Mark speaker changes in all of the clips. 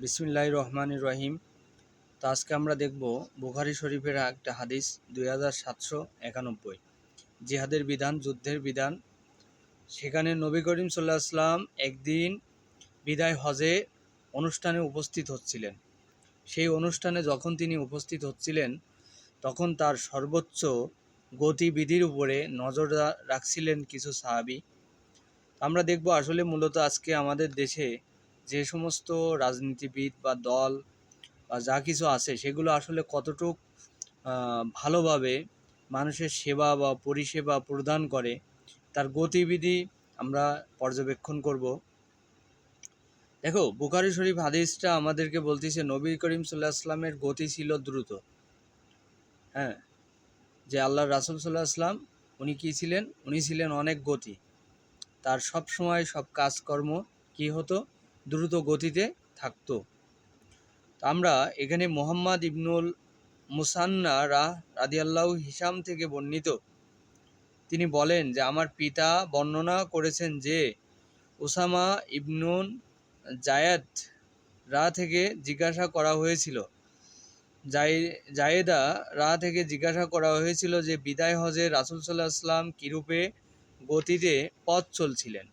Speaker 1: বিসমিল্লাহ রহমান রহিম তো আজকে আমরা দেখব বুখারি শরীফের একটা হাদিস দুই হাজার সাতশো একানব্বই। জিহাদের বিধান, যুদ্ধের বিধান। সেখানে নবী করিম সাল্লাহ আসলাম একদিন বিদায় হজে অনুষ্ঠানে উপস্থিত হচ্ছিলেন। সেই অনুষ্ঠানে যখন তিনি উপস্থিত হচ্ছিলেন, তখন তার সর্বোচ্চ গতিবিধির উপরে নজর রাখছিলেন কিছু সাহাবি। আমরা দেখব আসলে মূলত আজকে আমাদের দেশে যে সমস্ত রাজনীতিবিদ বা দল বা যা কিছু আছে, সেগুলো আসলে কতটুক ভালোভাবে মানুষের সেবা বা পরিষেবা প্রদান করে, তার গতিবিধি আমরা পর্যবেক্ষণ করব। দেখো, বুখারি শরীফ হাদিসটা আমাদেরকে বলতেছে, নবী করিম সাল্লাহ আসলামের গতি ছিল দ্রুত। হ্যাঁ? যে আল্লাহ রাসুল সাল্লাহ আসলাম উনি কী ছিলেন? উনি ছিলেন অনেক গতি। তার সব সময় সব কাজকর্ম কি হতো? দ্রুত গতিতে থাকতো। আমরা এখানে মোহাম্মদ ইবনুল মুসান্না রা রাদিয়াল্লাহ হিসাম থেকে বর্ণিত। তিনি বলেন যে, আমার পিতা বর্ণনা করেছেন যে ওসামা ইবনুন জায়াদ রা থেকে জিজ্ঞাসা করা হয়েছিল। জায়েদা রা থেকে জিজ্ঞাসা করা হয়েছিল যে, বিদায় হজে রাসুল সাল্লাহ আসলাম কীরূপে গতিতে পথ চলছিলেন?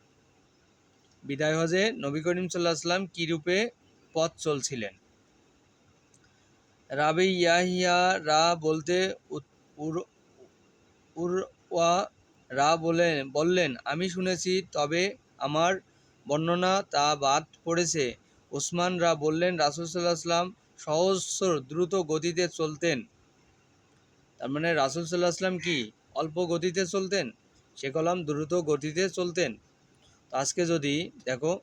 Speaker 1: বিদায় হজে নবী করিম সাল্লাহ কীরূপে পথ চলছিলেন? রাবি ইয়াহিয়া, রা বলতে উর- উরওয়া, রা বলেন বললেন, আমি শুনেছি, তবে আমার বর্ণনা তা বাদ পড়েছে। ওসমান রা বললেন, রাসুল সাল্লাহ আসলাম সহস্র দ্রুত গতিতে চলতেন। তার মানে রাসুল সাল্লাহ আসলাম কি? অল্প গতিতে চলতেন? সে কলাম দ্রুত গতিতে চলতেন। আজকে যদি দেখো,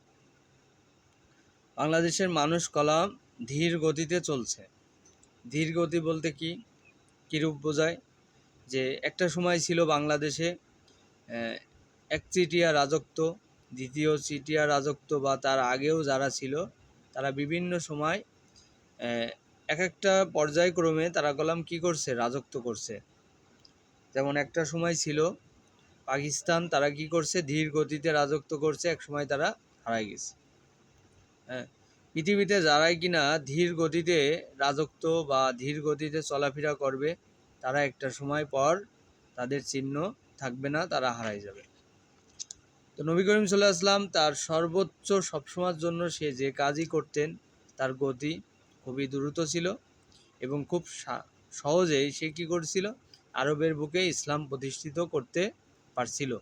Speaker 1: বাংলাদেশের মানুষ কলাম ধীর গতিতে চলছে। ধীর গতি বলতে কি? কীরূপ বোঝায়? যে একটা সময় ছিল বাংলাদেশে একচিটিয়া রাজত্ব, দ্বিতীয় চিটিয়া রাজত্ব বা তার আগেও যারা ছিল, তারা বিভিন্ন সময় এক একটা পর্যায়ক্রমে তারা কলাম কি করছে? রাজত্ব করছে। যেমন একটা সময় ছিল পাকিস্তান তারা কি করছে? ধীর গতিতে রাজত্ব করছে এক সময় তারা হারাই গেছে। হ্যাঁ পৃথিবীতে যারাই কিনা ধীর গতিতে রাজত্ব বা ধীর গতিতে চলাফেরা করবে, তারা একটা সময় পর তাদের চিহ্ন থাকবে না, তারা হারাই যাবে। তো নবী করিম সাল্লাহ আসলাম তার সর্বোচ্চ সবসময়ের জন্য সে যে কাজই করতেন, তার গতি খুবই দ্রুত ছিল এবং খুব সহজেই সে কী করছিল? আরবের বুকে ইসলাম প্রতিষ্ঠিত করতে পারছিল।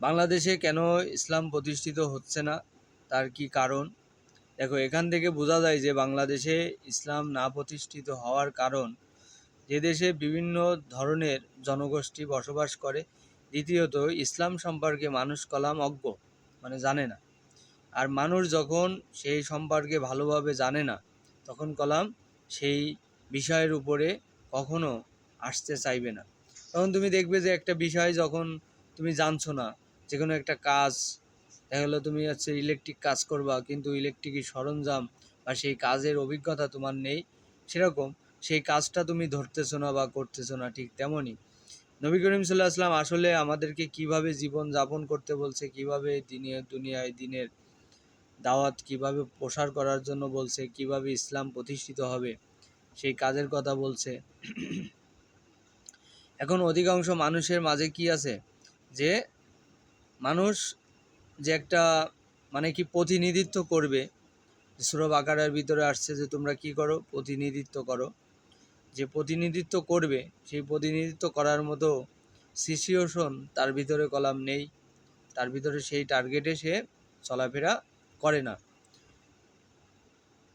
Speaker 1: বাংলাদেশে কেন ইসলাম প্রতিষ্ঠিত হচ্ছে না? তার কি কারণ? দেখো, এখান থেকে বোঝা যায় যে বাংলাদেশে ইসলাম না প্রতিষ্ঠিত হওয়ার কারণ যে দেশে বিভিন্ন ধরনের জনগোষ্ঠী বসবাস করে। দ্বিতীয়ত, ইসলাম সম্পর্কে মানুষ কলাম অজ্ঞ মানে জানে না। আর মানুষ যখন সেই সম্পর্কে ভালোভাবে জানে না, তখন কলাম সেই বিষয়ের উপরে কখনো আসতে চাইবে না। তখন তুমি দেখবে যে একটা বিষয় যখন তুমি জানছো না যে কোনো একটা কাজ, দেখা গেলো তুমি হচ্ছে ইলেকট্রিক কাজ করবা, কিন্তু ইলেকট্রিকের সরঞ্জাম বা সেই কাজের অভিজ্ঞতা তোমার নেই, সেরকম সেই কাজটা তুমি ধরতেছো না বা করতেছো না ঠিক তেমনই। নবী করিম সাল্লাহ আসলাম আসলে আমাদেরকে কীভাবে জীবন যাপন করতে বলছে, কীভাবে দিনের দুনিয়ায় দিনের দাওয়াত কীভাবে প্রসার করার জন্য বলছে, কীভাবে ইসলাম প্রতিষ্ঠিত হবে, সেই কাজের কথা বলছে। এখন অধিকাংশ মানুষের মাঝে কি আছে? যে মানুষ যে একটা মানে কি প্রতিনিধিত্ব করবে সুরব আকারের ভিতরে আসছে যে তোমরা কি করো? প্রতিনিধিত্ব করো। যে প্রতিনিধিত্ব করবে, সেই প্রতিনিধিত্ব করার মতো সিচুয়েশন তার ভিতরে কলাম নেই। তার ভিতরে সেই টার্গেটে সে চলাফেরা করে না।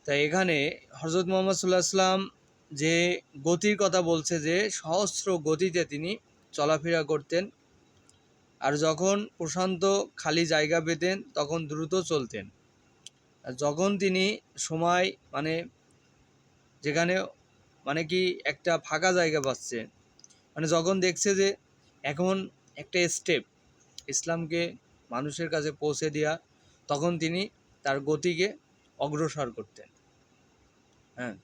Speaker 1: তাই এখানে হজরত মোহাম্মদ সাল্লাহ আসলাম যে গতির কথা বলছে যে সহস্র গতিতে তিনি চলাফেরা করতেন আর যখন প্রশান্ত খালি জায়গা পেতেন, তখন দ্রুত চলতেন। আর যখন তিনি সময় মানে যেখানে মানে কি একটা ফাঁকা জায়গা পাচ্ছে মানে যখন দেখছে যে এখন একটা স্টেপ ইসলামকে মানুষের কাছে পৌঁছে দেওয়া তখন তিনি তার গতিকে অগ্রসর করতেন। হ্যাঁ।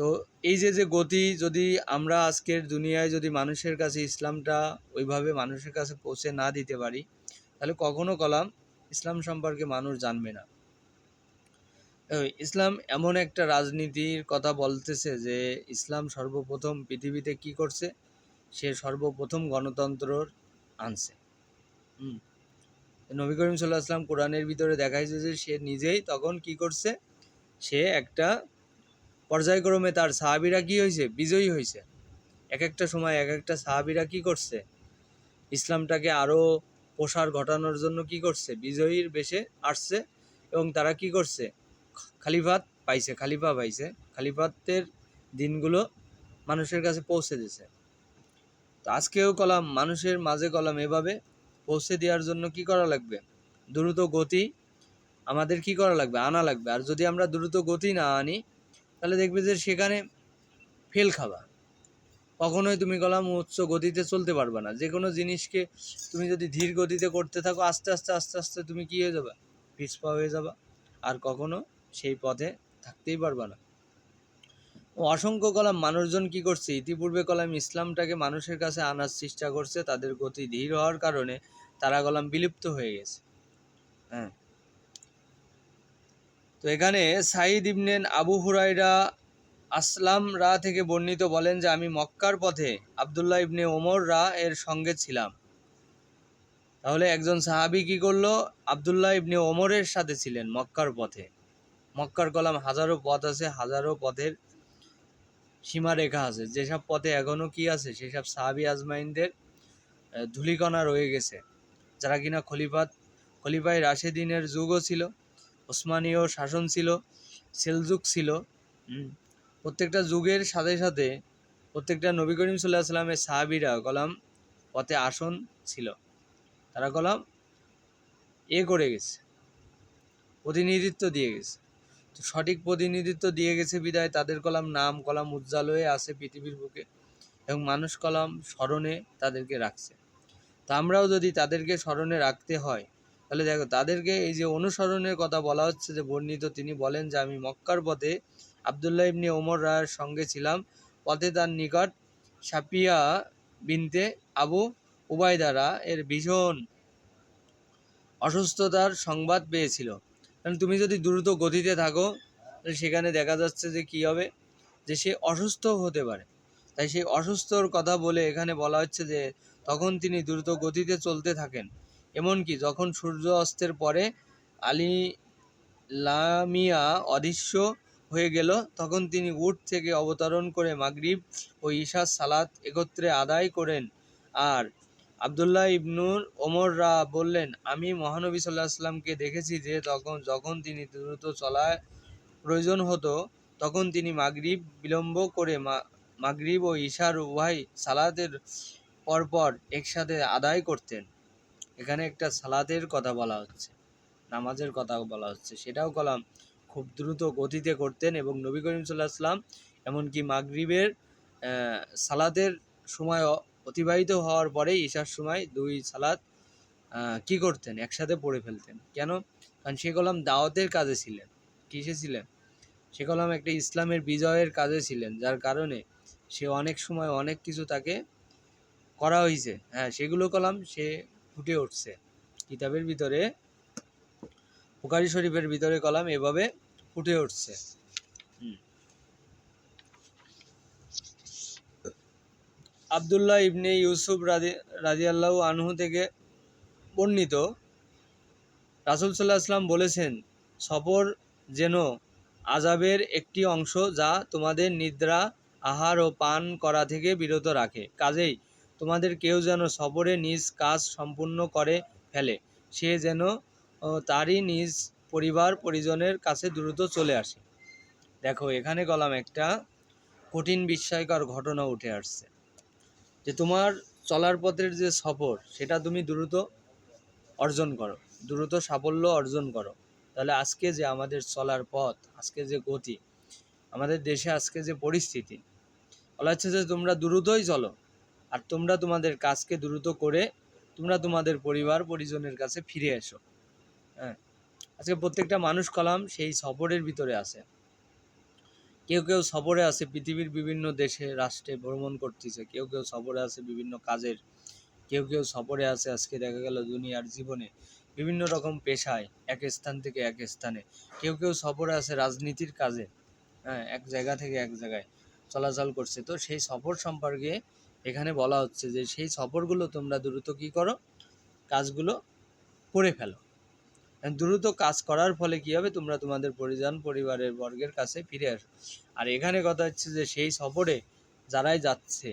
Speaker 1: তো এই যে যে গতি যদি আমরা আজকের দুনিয়ায় যদি মানুষের কাছে ইসলামটা ওইভাবে মানুষের কাছে পৌঁছে না দিতে পারি, তাহলে কখনো কলাম ইসলাম সম্পর্কে মানুষ জানবে না। ইসলাম এমন একটা রাজনীতির কথা বলতেছে যে, ইসলাম সর্বপ্রথম পৃথিবীতে কি করছে? সে সর্বপ্রথম গণতন্ত্রর আনছে। নবী করিম সাল্লাহ আসলাম কোরআনের ভিতরে দেখাইছে যে, সে নিজেই তখন কি করছে? সে একটা পর্যায়ক্রমে তার সাহাবিরা কি হয়েছে বিজয়ী হয়েছে এক একটা সময় এক একটা সাহাবিরা কি করছে? ইসলামটাকে আরও প্রসার ঘটানোর জন্য কি করছে? বিজয়ীর বেশে আসছে এবং তারা কি করছে? খালিফাত পাইছে, খালিফা পাইছে। খালিফাতের দিনগুলো মানুষের কাছে পৌঁছে দিছে। তো আজকেও কলাম, মানুষের মাঝে কলাম এভাবে পৌঁছে দেওয়ার জন্য কি করা লাগবে? দ্রুত গতি আমাদের কি করা লাগবে? আনা লাগবে। আর যদি আমরা দ্রুত গতি না আনি তাহলে দেখবে যে সেখানে ফেল খাবা কখনোই তুমি কলাম উচ্চ গতিতে চলতে পারবে না। যে কোনো জিনিসকে তুমি যদি ধীর গতিতে করতে থাকো, আস্তে আস্তে আস্তে আস্তে তুমি কি হয়ে যাবে? পিছপা হয়ে যাবা। আর কখনো সেই পথে থাকতেই পারবা না। অসংখ্য কলাম মানুষজন কি করছে? ইতিপূর্বে কলাম ইসলামটাকে মানুষের কাছে আনার চেষ্টা করছে। তাদের গতি ধীর হওয়ার কারণে তারা কলাম বিলুপ্ত হয়ে গেছে। হ্যাঁ। তো এখানে সাঈদ ইবনেন আবু হুরাইরা আসলাম রা থেকে বর্ণিত বলেন যে, আমি মক্কার পথে আবদুল্লাহ ইবনে ওমর রা এর সঙ্গে ছিলাম। তাহলে একজন সাহাবি কি করল? আবদুল্লাহ ইবনে ওমরের সাথে ছিলেন মক্কার পথে। মক্কার কলাম হাজারো পথ আছে, হাজারো পথের সীমারেখা আছে। যেসব পথে এখনও কি আছে, সেসব সাহাবি আজমাইনদের ধুলিকণা রয়ে গেছে। যারা কিনা খলিফাত খলিফাই রাশেদিনের যুগও ছিল। ওসমানীয় শাসন ছিল, সেলযুগ ছিল। প্রত্যেকটা যুগের সাথে সাথে প্রত্যেকটা নবী করিম সাল্লাহ সাল্লামের সাহাবিরা কলাম পথে আসন ছিল। তারা কলাম এ করে গেছে, প্রতিনিধিত্ব দিয়ে গেছে। তো সঠিক প্রতিনিধিত্ব দিয়ে গেছে বিদায়, তাদের কলাম নাম কলাম উজ্জ্বল হয়ে আছে পৃথিবীর বুকে এবং মানুষ কলাম স্মরণে তাদেরকে রাখছে। তা আমরাও যদি তাদেরকে স্মরণে রাখতে হয় তাহলে দেখো, তাদেরকে এই যে অনুসরণের কথা বলা হচ্ছে যে বর্ণিত, তিনি বলেন যে, আমি মক্কার পথে আবদুল্লাহ ইবনে ওমর রায়ের সঙ্গে ছিলাম। পথে তার নিকট সাপিয়া বিনতে আবু উবায়দারা এর ভীষণ অসুস্থতার সংবাদ পেয়েছিল। কারণ তুমি যদি দ্রুত গতিতে থাকো সেখানে দেখা যাচ্ছে যে কি হবে? যে সে অসুস্থ হতে পারে। তাই সেই অসুস্থর কথা বলে এখানে বলা হচ্ছে যে, তখন তিনি দ্রুত গতিতে চলতে থাকেন। এমনকি যখন সূর্য অস্তের পরে আলী লামিয়া অদৃশ্য হয়ে গেল, তখন তিনি উট থেকে অবতরণ করে মাগরিব ও ঈশার সালাত একত্রে আদায় করেন। আর আবদুল্লাহ ইবনুর ওমর রা বললেন, আমি মহানবী সাল্লাহ আসলামকে দেখেছি যে তখন, যখন তিনি দ্রুত চলায় প্রয়োজন হতো, তখন তিনি মাগরিব বিলম্ব করে মাগরিব ও ঈশার উভয় সালাতের পরপর একসাথে আদায় করতেন। এখানে একটা সালাতের কথা বলা হচ্ছে নামাজের কথা বলা হচ্ছে। সেটাও কলাম খুব দ্রুত গতিতে করতেন এবং নবী করিম সাল্লাহ আসলাম এমনকি মাগরিবের সালাতের সময় অতিবাহিত হওয়ার পরে ঈশার সময় দুই আহ, কি করতেন? একসাথে পড়ে ফেলতেন। কেন? কারণ সে কলাম দাওয়াতের কাজে ছিলেন। কিসে ছিলেন? সে কলাম একটা ইসলামের বিজয়ের কাজে ছিলেন যার কারণে সে অনেক সময় অনেক কিছু তাকে করা হয়েছে হ্যাঁ সেগুলো কলাম সে ফুটে উঠছে কিতাবের ভিতরে বুখারি শরীফের ভিতরে কলাম এভাবে ফুটে উঠছে। আবদুল্লাহ ইবনে ইউসুফ রাজি রাজিয়াল্লাহু আনহু থেকে বর্ণিত, রাসুল সাল্লাহ আসলাম বলেছেন, সফর যেন আজাবের একটি অংশ যা তোমাদের নিদ্রা, আহার ও পান করা থেকে বিরত রাখে কাজেই তোমাদের কেউ যেন সফরে নিজ কাজ সম্পূর্ণ করে ফেলে। সে যেন তারই নিজ পরিবার পরিজনের কাছে দ্রুত চলে আসে। দেখো, এখানে গলাম একটা কঠিন বিস্ময়কর ঘটনা উঠে আসছে। যে তোমার চলার পথের যে সফর, সেটা তুমি দ্রুত অর্জন করো, দ্রুত সাফল্য অর্জন করো। তাহলে আজকে যে আমাদের চলার পথ, আজকে যে গতি, আমাদের দেশে আজকে যে পরিস্থিতি, বলা হচ্ছে যে তোমরা দ্রুতই চলো। আর তোমরা তোমাদের কাজকে দ্রুত করে তোমরা তোমাদের পরিবার, পরিজনের কাছে ফিরে এসো। হ্যাঁ। আজকে প্রত্যেকটা মানুষ কলাম সেই সফরের ভিতরে আছে। কেউ কেউ সফরে আছে পৃথিবীর বিভিন্ন দেশে, রাষ্ট্রে ভ্রমণ করতেছে। কেউ কেউ সফরে আছে বিভিন্ন কাজের। কেউ কেউ সফরে আছে আজকে দেখা গেল দুনিয়ার জীবনে বিভিন্ন রকম পেশায়, এক স্থান থেকে এক স্থানে। কেউ কেউ সফরে আছে রাজনীতির কাজে হ্যাঁ এক জায়গা থেকে এক জায়গায় চলাচল করছে। তো সেই সফর সম্পর্কে এখানে বলা হচ্ছে যে সেই সফরগুলো তোমরা দ্রুত কী করো? কাজগুলো করে ফেলো। দ্রুত কাজ করার ফলে কী হবে? তোমরা তোমাদের পরিজন, পরিবারের বর্গের কাছে ফিরে আসো। আর এখানে কথা হচ্ছে যে সেই সফরে যারাই যাচ্ছে,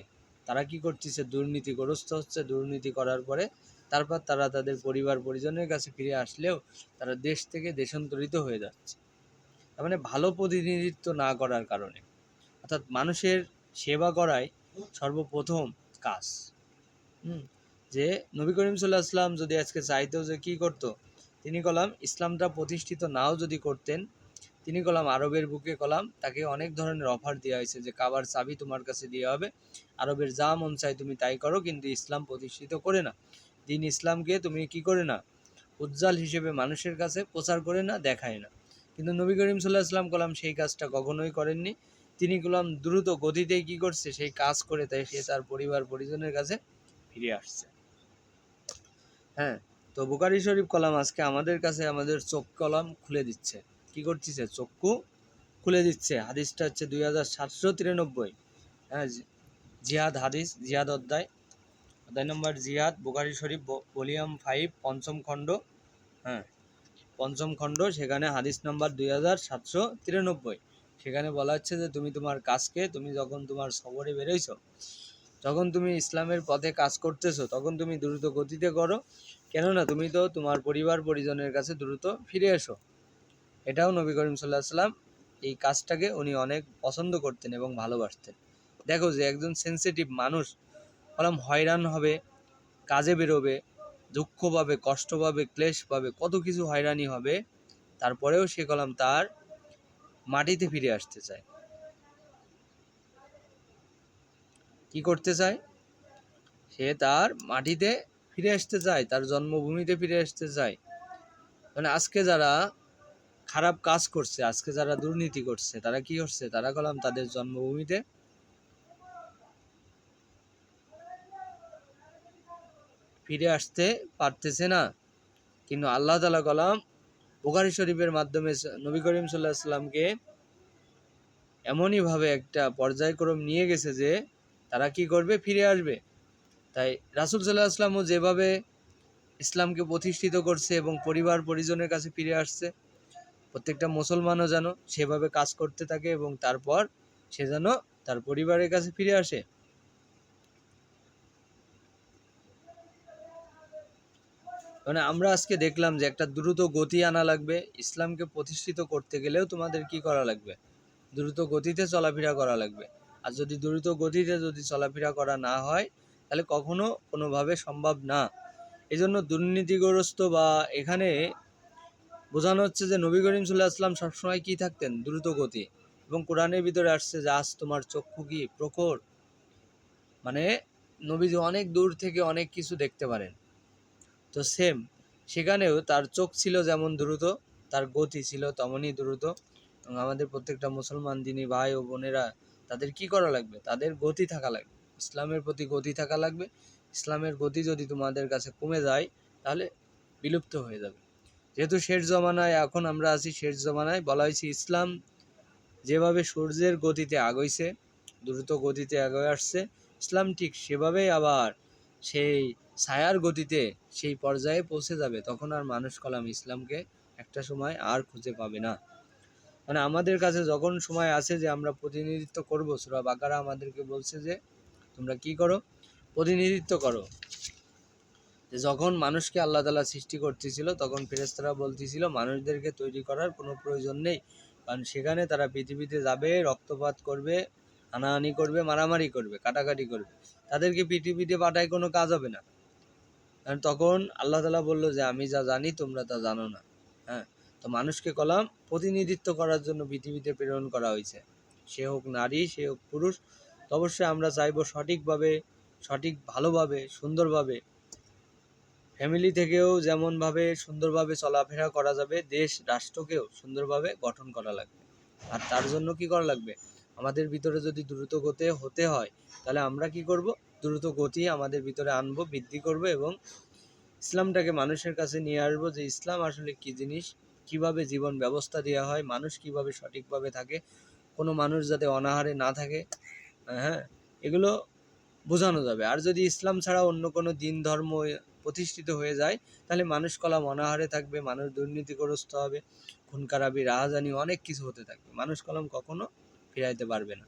Speaker 1: তারা কি করতেছে? দুর্নীতিগ্রস্ত হচ্ছে। দুর্নীতি করার পরে তারপর তারা তাদের পরিবার, পরিজনের কাছে ফিরে আসলেও তারা দেশ থেকে দেশান্তরিত হয়ে যাচ্ছে। তার মানে ভালো প্রতিনিধিত্ব না করার কারণে। অর্থাৎ মানুষের সেবা করাই সর্বপ্রথম কাজ। হুম। যে নবী করিম সাল্লাহ আসলাম যদি আজকে চাইতেও যে কী করতো তিনি কলাম ইসলামটা প্রতিষ্ঠিত নাও যদি করতেন তিনি কলাম আরবের বুকে কলাম তাকে অনেক ধরনের অফার দেওয়া হয়েছে যে কাবার চাবি তোমার কাছে দেওয়া হবে আরবের যা মন চাই তুমি তাই করো কিন্তু ইসলাম প্রতিষ্ঠিত করে না। দিন ইসলামকে তুমি কি করে না উজ্জ্বল হিসেবে মানুষের কাছে প্রচার করে না দেখায় না। কিন্তু নবী করিম সাল্লাহ আসলাম কলাম সেই কাজটা কখনোই করেননি তিনি কলাম দ্রুত গতিতেই কি করছে, সেই কাজ করে তাই সে তার পরিবার পরিজনের কাছে ফিরে আসছে। হ্যাঁ তো বুকারি শরীফ কলাম আজকে আমাদের কাছে আমাদের চোখ কলাম খুলে দিচ্ছে। কি করতেছে? চক্ষু খুলে দিচ্ছে। হাদিসটা হচ্ছে দুই হাজার সাতশো তিরানব্বই। হ্যাঁ জিহাদ হাদিস, জিহাদ অধ্যায়। অধ্যায় নম্বর, জিহাদ, বুকারি শরীফ ভলিউম ফাইভ, পঞ্চম খণ্ড। হ্যাঁ পঞ্চম খণ্ড, সেখানে হাদিস নম্বর দুই হাজার সাতশো তিরানব্বই। সেখানে বলা হচ্ছে যে তুমি তোমার কাজকে, তুমি যখন তোমার সফরে বেরোইছো, যখন তুমি ইসলামের পথে কাজ করতেছো, তখন তুমি দ্রুত গতিতে করো। কেননা তুমি তো তোমার পরিবার পরিজনের কাছে দ্রুত ফিরে এসো। এটাও নবী করিম সাল্লাহ সাল্লাম এই কাজটাকে উনি অনেক পছন্দ করতেন এবং ভালোবাসতেন। দেখো যে একজন সেন্সিটিভ মানুষ বললাম হয়রান হবে, কাজে বেরোবে, দুঃখ পাবে, কষ্ট পাবে, ক্লেশ পাবে, কত কিছু হয়রানি হবে, তারপরেও সে কলাম তার মাটিতে ফিরে আসতে চায়। কি করতে চায়? সে তার মাটিতে ফিরে আসতে চায়, তার জন্মভূমিতে ফিরে আসতে চায়। মানে আজকে যারা খারাপ কাজ করছে, আজকে যারা দুর্নীতি করছে, তারা কি করছে? তারা কলাম তাদের জন্মভূমিতে ফিরে আসতে পারতেছে না। কিন্তু আল্লাহ তালা কলাম বুখারি শরীফের মাধ্যমে নবী করিম সাল্লাহ সাল্লামকে এমনইভাবে একটা পর্যায়ক্রম নিয়ে গেছে যে তারা কি করবে? ফিরে আসবে। তাই রাসুল সাল্লাহ আসলামও যেভাবে ইসলামকে প্রতিষ্ঠিত করছে এবং পরিবার পরিজনের কাছে ফিরে আসছে, প্রত্যেকটা মুসলমানও যেন সেভাবে কাজ করতে থাকে এবং তারপর সে যেন তার পরিবারের কাছে ফিরে আসে। মানে আমরা আজকে দেখলাম যে একটা দ্রুত গতি আনা লাগবে। ইসলামকে প্রতিষ্ঠিত করতে গেলেও তোমাদের কি করা লাগবে? দ্রুত গতিতে চলাফেরা করা লাগবে। আর যদি দ্রুত গতিতে যদি চলাফেরা করা না হয়, তাহলে কখনো কোনোভাবে সম্ভব না। এই জন্য দুর্নীতিগ্রস্ত বা এখানে বোঝানো হচ্ছে যে নবী করিম সাল্লাহ আসলাম সবসময় কি থাকতেন? দ্রুত গতি। এবং কোরআনের ভিতরে আসছে যে, আজ তোমার চক্ষু কি প্রখর? মানে নবীজি অনেক দূর থেকে অনেক কিছু দেখতে পারেন। তো সেম সেখানেও তার চোখ ছিল যেমন দ্রুত, তার গতি ছিল তেমনই দ্রুত। এবং আমাদের প্রত্যেকটা মুসলমান দিনী ভাই ও বোনেরা তাদের কি করা লাগবে? তাদের গতি থাকা লাগবে। ইসলামের প্রতি গতি থাকা লাগবে। ইসলামের গতি যদি তোমাদের কাছে কমে যায়, তাহলে বিলুপ্ত হয়ে যাবে। যেহেতু শেষ জমানায় এখন আমরা আছি, শেষ জমানায় বলা হয়েছে ইসলাম যেভাবে সূর্যের গতিতে আগইছে, দ্রুত গতিতে আগে আসছে, ইসলাম ঠিক সেভাবেই আবার সেই ছায়ার গতিতে সেই পর্যায়ে পৌঁছে যাবে, তখন আর মানুষ কলাম ইসলামকে একটা সময় আর খুঁজে পাবে না। মানে আমাদের কাছে যখন সময় আছে যে আমরা প্রতিনিধিত্ব করব, সুরা বাকারা আমাদেরকে বলছে যে, তোমরা কি করো? প্রতিনিধিত্ব করো। যে যখন মানুষকে আল্লাহ তালা সৃষ্টি করতেছিল, তখন ফেরেস্তারা বলতেছিল, মানুষদেরকে তৈরি করার কোনো প্রয়োজন নেই। কারণ সেখানে তারা পৃথিবীতে যাবে, রক্তপাত করবে, হানাহানি করবে, মারামারি করবে, কাটাকাটি করবে। তাদেরকে পৃথিবীতে পাঠায় কোনো কাজ হবে না। তখন আল্লাহ তালা বলল যে, আমি যা জানি, তোমরা তা জানো না। হ্যাঁ? তো মানুষকে কলাম প্রতিনিধিত্ব করার জন্য পৃথিবীতে প্রেরণ করা হয়েছে। সে হোক নারী, সে হোক পুরুষ, তো অবশ্যই আমরা চাইব সঠিকভাবে, সঠিক ভালোভাবে, সুন্দরভাবে, ফ্যামিলি থেকেও যেমনভাবে সুন্দরভাবে চলাফেরা করা যাবে, দেশ, রাষ্ট্রকেও সুন্দরভাবে গঠন করা লাগবে। আর তার জন্য কি করা লাগবে? আমাদের ভিতরে যদি দ্রুত গতি হতে হয়, তাহলে আমরা কি করব? দ্রুত গতি আমাদের ভিতরে আনব, বৃদ্ধি করব এবং ইসলামটাকে মানুষের কাছে নিয়ে আসব যে ইসলাম আসলে কি জিনিস, কীভাবে জীবন ব্যবস্থা দেওয়া হয়, মানুষ কীভাবে সঠিকভাবে থাকে, কোনো মানুষ যাতে অনাহারে না থাকে হ্যাঁ এগুলো বোঝানো যাবে। আর যদি ইসলাম ছাড়া অন্য কোনো দিন, ধর্ম প্রতিষ্ঠিত হয়ে যায়, তাহলে মানুষ কলাম অনাহারে থাকবে, মানুষ দুর্নীতিগ্রস্ত হবে খুন খারাপি রাহাজানি অনেক কিছু হতে থাকবে। মানুষ কলম কখনো ফিরাইতে পারবে না।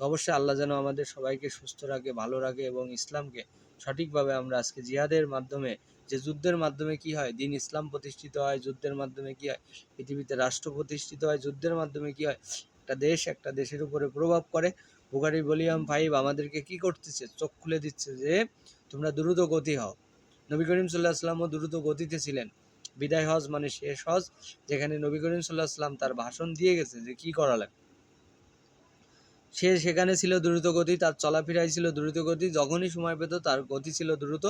Speaker 1: তো অবশ্যই আল্লাহ যেন আমাদের সবাইকে সুস্থ রাখে, ভালো রাখে এবং ইসলামকে সঠিকভাবে আমরা আজকে জিহাদের মাধ্যমে, যে যুদ্ধের মাধ্যমে কি হয়, দিন ইসলাম প্রতিষ্ঠিত হয়, যুদ্ধের মাধ্যমে কি হয়, পৃথিবীতে রাষ্ট্র প্রতিষ্ঠিত হয়, যুদ্ধের মাধ্যমে কি হয়, একটা দেশ একটা দেশের উপরে প্রভাব করে। বুগারি বলিয়াম ফাইভ আমাদেরকে কি করতেছে? চোখ খুলে দিচ্ছে যে, তোমরা দ্রুত গতি হও। নবী করিম সাল্লাহ আসলামও দ্রুত গতিতে ছিলেন। বিদায় হজ মানে শেষ হজ, যেখানে নবী করিম সাল্লাহ আসলাম তার ভাষণ দিয়ে গেছে যে, কি করা লাগবে? সে সেখানে ছিল দ্রুত গতি, তার চলাফেরাই ছিল দ্রুত গতি, যখনই সময় পেত তার গতি ছিল দ্রুত।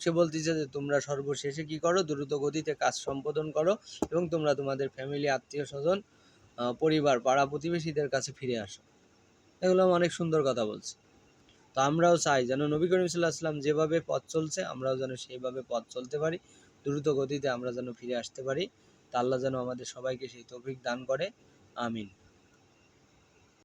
Speaker 1: সে বলতেছে যে, তোমরা সর্বশেষে কি করো? দ্রুত গতিতে কাজ সম্পাদন করো এবং তোমরা তোমাদের ফ্যামিলি আত্মীয় স্বজন পরিবার, পাড়া প্রতিবেশীদের কাছে ফিরে আসো। এগুলো অনেক সুন্দর কথা বলছে। তো আমরাও চাই যেন নবী করিম সাল্লাহ আসলাম যেভাবে পথ চলছে, আমরাও যেন সেইভাবে পথ চলতে পারি, দ্রুত গতিতে আমরা যেন ফিরে আসতে পারি। তা আল্লাহ যেন আমাদের সবাইকে সেই তৌফিক দান করে। আমিন।